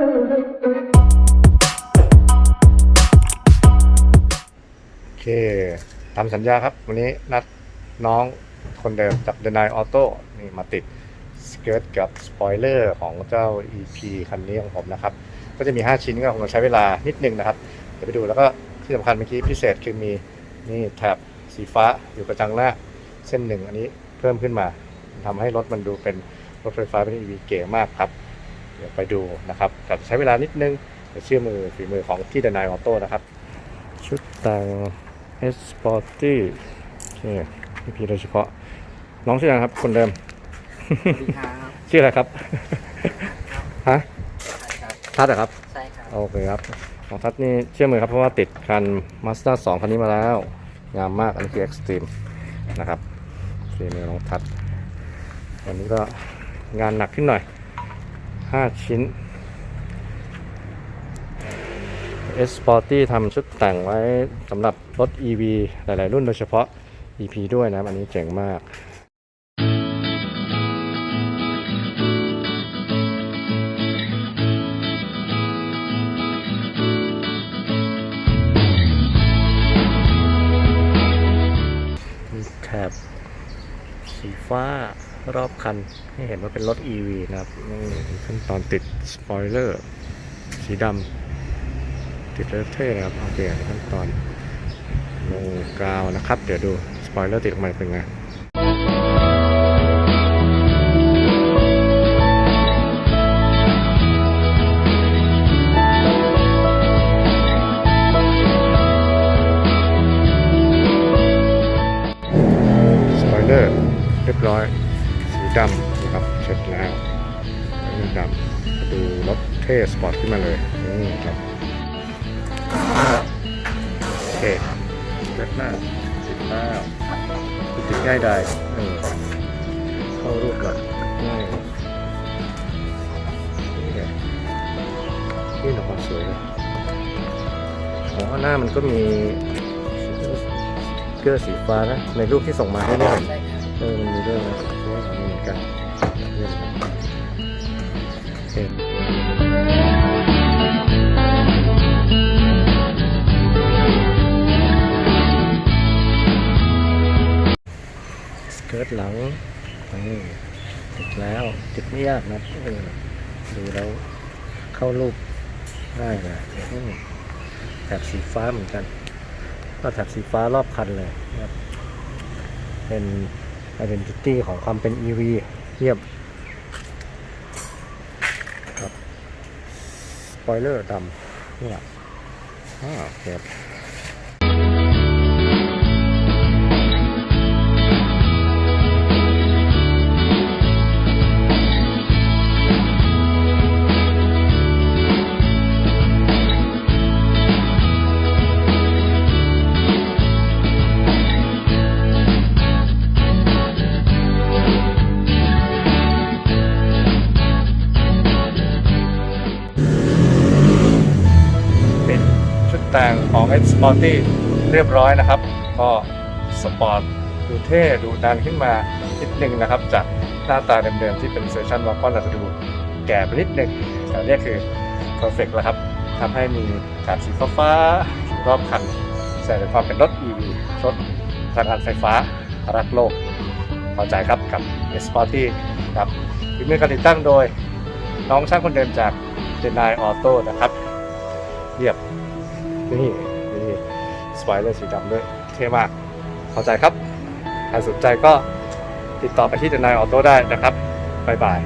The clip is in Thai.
โอเคตามสัญญาครับ วันนี้นัดน้องคนเดิมจาก The Nine Auto นี่มาติดสเกิร์ตกับสปอยเลอร์ของเจ้า EP คันนี้ของผมนะครับ ก็จะมี 5 ชิ้นก็คงจะใช้เวลานิดนึงนะครับ เดี๋ยวไปดูแล้วก็ที่สำคัญเมื่อกี้พิเศษคือมีนี่แถบสีฟ้าอยู่กระจังหน้าเส้นหนึ่งอันนี้เพิ่มขึ้นมาทำให้รถมันดูเป็นรถไฟฟ้าเป็น EV เก๋มากครับ ดี๋ยวไปดูนะครับแต่ใช้เวลานิดนึงเดี๋ยวเชื่อมือฝีมือของที่ The Nine Auto นะครับ ชุดแต่ง S Sporty โอเคพี่พีโดยเฉพาะ น้องชื่ออะไรครับ คนเดิมสวัสดีครับชื่ออะไรครับฮะใช่ครับทัดเหรอครับ ใช่ครับ โอเคครับ ของทัดนี่เชื่อมือครับ เพราะว่าติดคัน Mazda 2 คันนี้มาแล้ว งามมากอันนี้คือ Extreme นะครับฝีมือน้องทัดวันนี้ก็งานหนักขึ้นหน่อย 5ชิ้น S Sporty ทำชุดแต่งไว้สำหรับรถ EV หลาย ๆ รุ่นโดยเฉพาะ EP ด้วยนะ อันนี้เจ๋งมากแถบสีฟ้า รอบคันให้เห็นว่าเป็นรถ EV นะครับขั้นตอนติดสปอยเลอร์สีดำติดเลเท่นะครับโอเคขั้นตอนลงกาวนะครับ เดี๋ยวดูสปอยเลอร์ติดออกมาเป็นไงสปอยเลอร์เรียบร้อย ดำนะครับเช็ดแล้วสีดำดูรถเท่สปอร์ตขึ้นมาเลยนี่ครับโอเคเช็ดหน้าติดแล้วติดง่ายได้เออเข้ารูปแบบง่ายนี่นี่นะความสวยเลยของหน้ามันก็มีสติ๊กเกอสีฟ้านะ ในรูปที่ส่งมาให้ได้เห็นใช่ครับ เออมันมีด้วยนะเพราะว่าของมันเหมือนกันเรื่องนะโอเคสเกิร์ตหลังนี่ติดแล้วติดไม่ยากนะเออดูแล้วเข้ารูปได้นะแถบสีฟ้าเหมือนกัน ก็แถบสีฟ้ารอบคันเลยครับเป็น identity ของความเป็น EV เยี่ยมครับสปอยเลอร์ดำนี่แหละอ่าเคครับ แต่งของ X Sporty เรียบร้อยนะครับ ก็สปอร์ตดูเท่ดูดันขึ้นมานิดนึงนะครับ จากหน้าตาเดิมๆ ที่เป็นเซสชันวาก้อนอาจจะดูแก่ไปนิดนึงแต่เนี่ยคือ perfect แล้วครับทำให้มีแถบสีฟ้าๆรอบคันใส่ในความเป็นรถ EV รถพลังงานไฟฟ้ารักโลกพอใจครับกับ S Sporty ครับฝีมือการติดตั้งโดย น้องช่างคนเดิมจาก g e n i Auto นะครับ เรียบ นี่นี่สไปเลอร์สีดำด้วยเท่มากเข้าใจครับใครสนใจก็ติดต่อไปที่นายออโต้ได้นะครับบ๊ายบาย